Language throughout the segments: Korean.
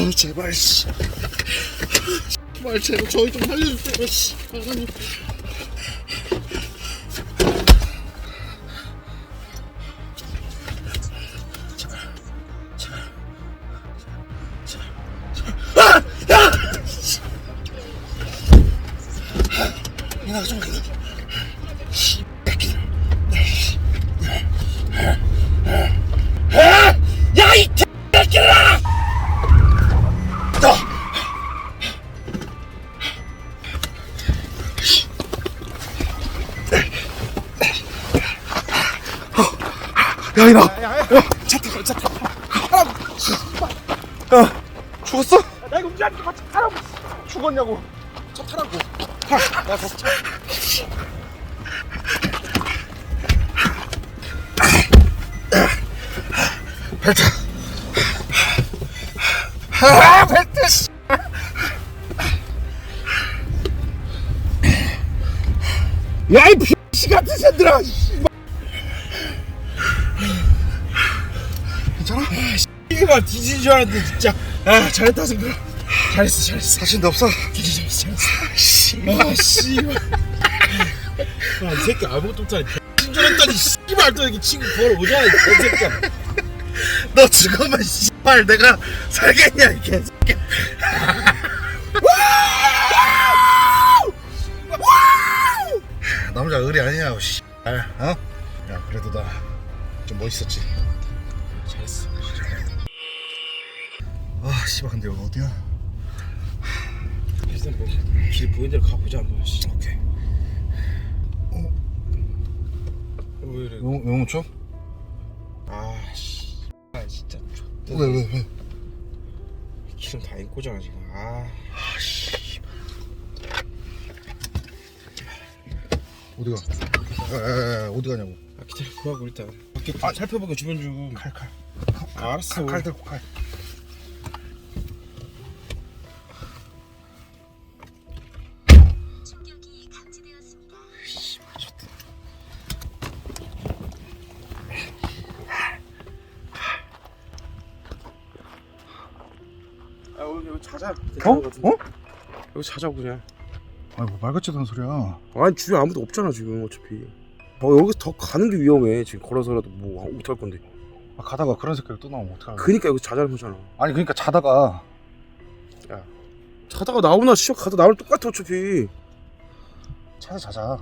아 제발 씨. 제발 제발 저희 좀 살려주세요 씨. 사장님. 이나 좀 그래. 씨, 야, 이나! 야, 차 타고, 차 타고. 야, 죽었어? 야 이거 우리한테 같이 타라고 죽었냐고. 차 타라고. 타. 야, 가서 차. 벨트. 아, 벨트, 씨. 야, 이 비 씨 같은 새들아. 씨 이거 뒤진 줄 알았는데 진짜. 아 잘했다 승들아 잘했어 잘했어. 자신도 없어? 진짜 잘했어 잘했어. 아씨 아이 새끼 아무것도 못하네 뒤진 줄 알았더니 씨발. 또 이렇게 친구 구하러 오잖아 이 새끼야. 너 죽으면 씨발 내가 살겠냐 이 개새끼. 남자 의리 아니냐고 씨발 어? 야 그래도 나 좀 멋있었지. 잘했어. 아 씨발 근데 여기 어디야? 일단 뭐길 보이는 대로 가보자 한번 씨. 오케이. 어, 왜 이래? 용, 용무초? 아씨. 아 진짜 왜 왜 왜? 기름 다 입고잖아 지금 아 어디가? 에, 에, 에, 어디 가냐고. 아, 기다려. 구하고 일단 밖에 아, 살펴보고 주변 좀. 칼 칼. 아, 알았어. 칼 들고 칼. 자자. 어? 어? 여기 자자고 그냥. 아니 뭐말 같지도 않은 소리야. 아니 주위에 아무도 없잖아 지금 어차피. 어 여기서 더 가는 게 위험해. 지금 걸어서라도 뭐 어떡할 건데. 아, 가다가 그런 새끼를 또 나오면 어떡하냐 그니까 여기 자자는 거잖아. 아니 그러니까 자다가. 자다가 나오나 시작 가다 나오면 똑같아 어차피. 차에 자자.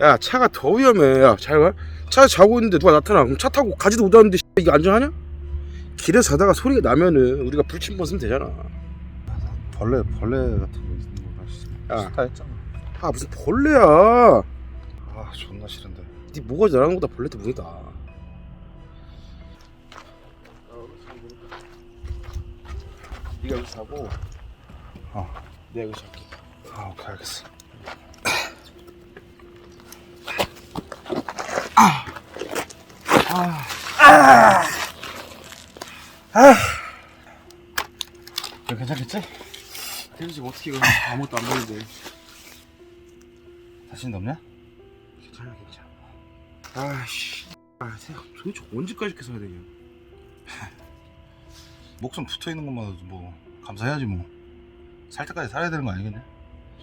야 차가 더 위험해. 야잘 차 자고 있는데 누가 나타나? 그럼 차 타고 가지도 못하는데 씨, 이게 안전하냐? 길에서 자다가 소리가 나면은 우리가 불침번 쓰면 되잖아 벌레 벌레 같은 거 있는 거나 야. 싫다 했잖아. 아 무슨 벌레야? 아 존나 싫은데. 네 뭐가 잘하는 거다 벌레도 무이다. 네가 여기 자고 어. 내가 여기 잘게. 아 오케이 알겠어. 아. 아. 괜찮겠지? 그래서 지금 어떻게 이거 아무것도 안 보이는데. 자신 없냐? 괜찮아 괜찮아. 아씨. 아 새가 도대체 언제까지 이렇게 서야 되냐. 목숨 붙어 있는 것만으로도 뭐 감사해야지 뭐. 살 때까지 살아야 되는 거 아니겠냐?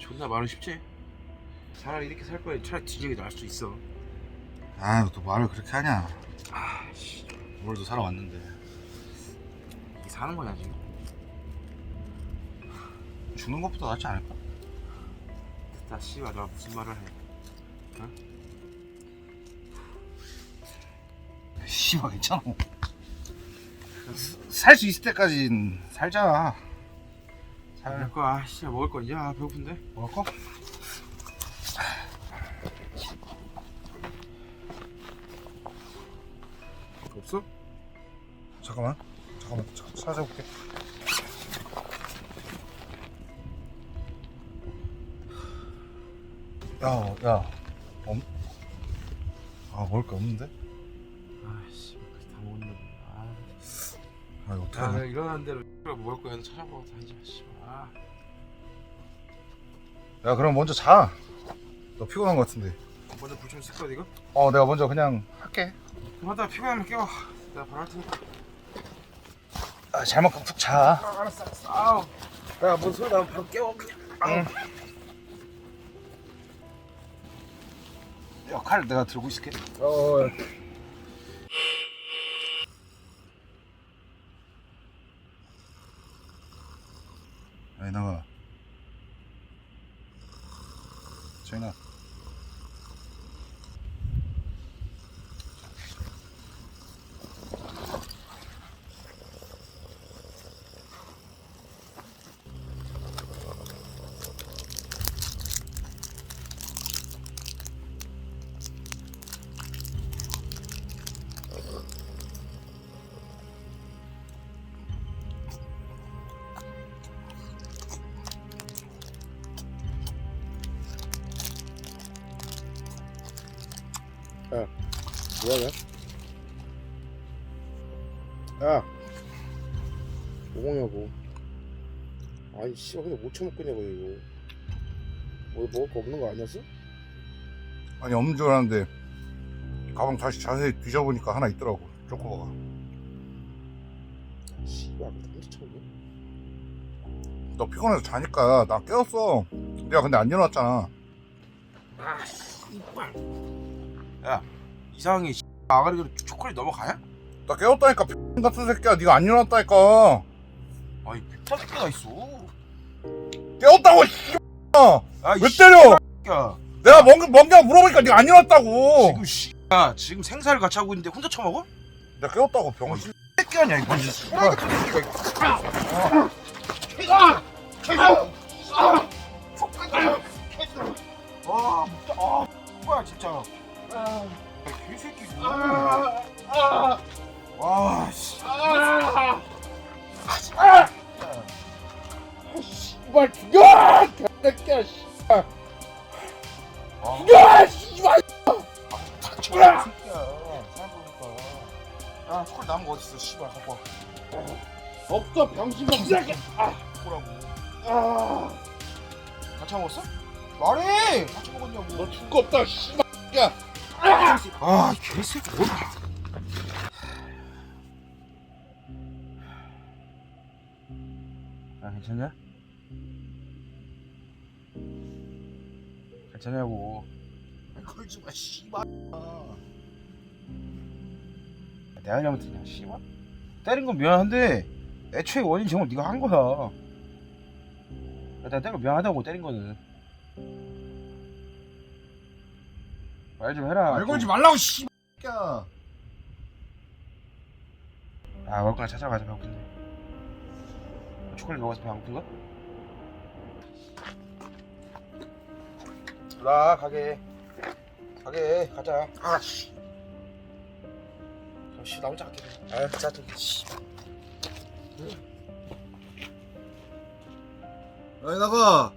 존나 말은 쉽지? 차라리 이렇게 살 바에 차라리 뒤지게 나을 수 있어. 아유 또 말을 그렇게 하냐? 아씨. 오늘도 살아왔는데. 이게 사는 거냐 지금 죽는 것보다 낫지 않을까? 나 씨발 나 무슨 말을 해. 씨발 괜찮아. 살 수 있을 때까진 살자. 살. 먹을 거야 아, 씨 먹을 거아 배고픈데? 먹을 거? 없어? 잠깐만. 잠깐만 자, 찾아볼게 야 야 엄? 아 먹을 거 없는데? 아씨 다 먹었나 보네 아, 아 이거 야 어떡하냐 일어난 대로 먹을 거 해서 찾아보고 다니자 씨발 아, 야 그럼 먼저 자 너 피곤한 거 같은데 먼저 불좀 쓸 거야 이거? 어 내가 먼저 그냥 할게 그럼 하다가 피곤하면 깨워 내가 바로 할 테니까 아, 잘 먹고 푹 자. 아, 알았어, 알았어. 아우. 야, 뭔 소리 나면 바로 깨워, 그냥. 아우. 야, 칼 내가 들고 있을게. 어. 아니 뭐하냐? 야, 뭐 먹냐고. 아이 씨, 근데 못 처먹겠냐고 이거. 뭐 먹을 거 없는 거 아니었어? 아니 없는 줄 알았는데 가방 다시 자세히 뒤져보니까 하나 있더라고 초코바가 씨발, 근데 혼자 처먹네. 너 피곤해서 자니까 나 깨웠어 내가 근데 안 일어났잖아 아, 씨발. 야, 씨, 아가리로 초콜릿 넘어가냐? 나 깨웠다니까 X 같은 새끼야 네가 안 일어났다니까 아이, 삐빠 새끼가 있어. 깨웠다고 씨. 아, 왜 때려 야, 내가 뭔, 뭔가 물어보니까 네가 안 일어났다고 지금 씨, 야, 지금 생사를 같이 하고 있는데 혼자 처먹어? 내가 깨웠다고 병신 새끼 아니야 이거. 씨발. 와, 진짜, 아, 뭐야 진짜. 아, 개새끼. 와, 씨. 씨발 죽여! 개새끼야 씨발 죽여! 씨발 야, 생각해보니까. 야, 어딨어, 씨발, 갖고 와. 없어 병신아 새끼 뭐라고. 아, 같이 먹었어? 말해! 같이 먹었냐고. 너 죽었다 씨발 아, 개새끼. 뭐. 아, 괜찮냐? 괜찮냐고. 걸지 마, 씨발. 내가 잘못했냐, 씨발. 때린 건 미안한데 애초에 원인 제공 네가 한 거야. 내가 때린 거 미안하다고 때린 거는. 말 좀 해라. 말 걸지 말라고 씨발야. 아 먹을 거나 찾아가자 배고픈데. 초콜릿 먹어서 배 안 고픈가? 나 가게. 가게 가자. 아씨. 씨, 나 혼자 갈게. 아 진짜 좀씨. 아니 나가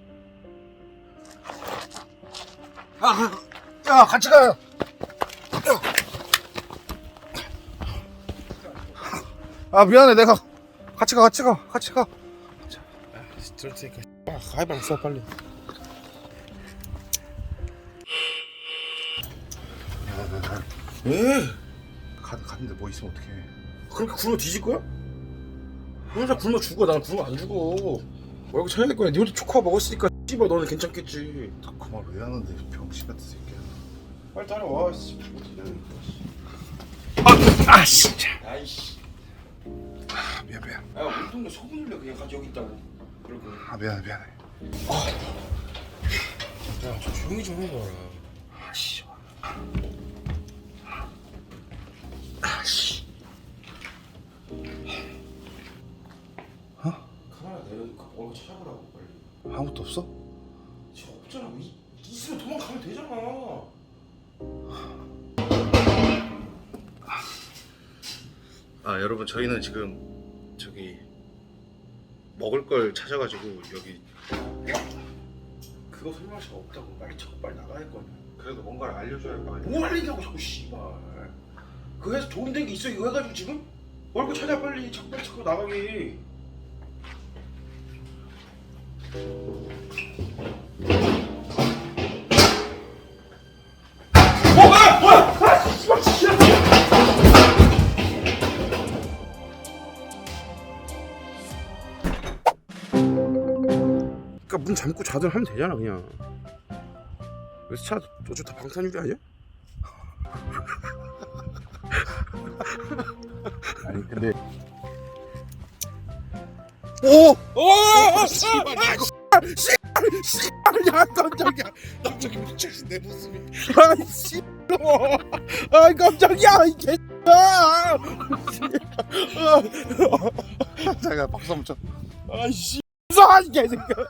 야 같이 가요. 아 미안해. 내가 같이 가 같이 가 같이 가. 들을 테니까 아 가위바위보 써 빨리. 왜? 가, 갔는데 뭐 있으면 어떡해. 그렇게 굶어 뒤질 거야? 혼자 굶어 죽어. 나는 굶어 안 죽어. 얼굴 차야 될 거야. 니 혼자 초코바 먹었으니까 씨발 너는 괜찮겠지. 그말왜 하는데 병신 같은 새끼야 빨리 따라와. 씨 아, 아 진짜. 아이씨. 아 미안 미안. 야 동네 소문 흘려 그냥 가지 여기 있다고. 그러고 아 미안해 미안해. 야 저 조용히 좀 해봐라. 아씨. 카메라 내려놓고 얼굴 찾아보라고 빨리. 아무것도 없어? 지금 없잖아. 이, 있으면 도망가면 되잖아 아 여러분 저희는 지금 저기 먹을 걸 찾아가지고 여기 그거 설명할 수가 없다고. 빨리 찾고 빨리 나가야 할 거야. 그래도 뭔가를 알려줘야 할 거 아니야. 뭐 할얘기하고 자꾸 씨발. 그 회사 좋은 데게 있어 이거 해가지고 지금? 얼굴 찾아 빨리. 자꾸 빨리 찾고 나가게 잠고 자든 하면 되잖아 그냥. 그래서 차 어차피 다 방탄유리 아니야? 아니 근데 오! 오! 씨발 나 이거 야 깜짝이야. 갑자기 미쳤어 내 모습이. 아이씨 아 깜짝이야 이 개야. 잠깐 박수 한번 쳐. 아이씨 무서워 이 개새끼야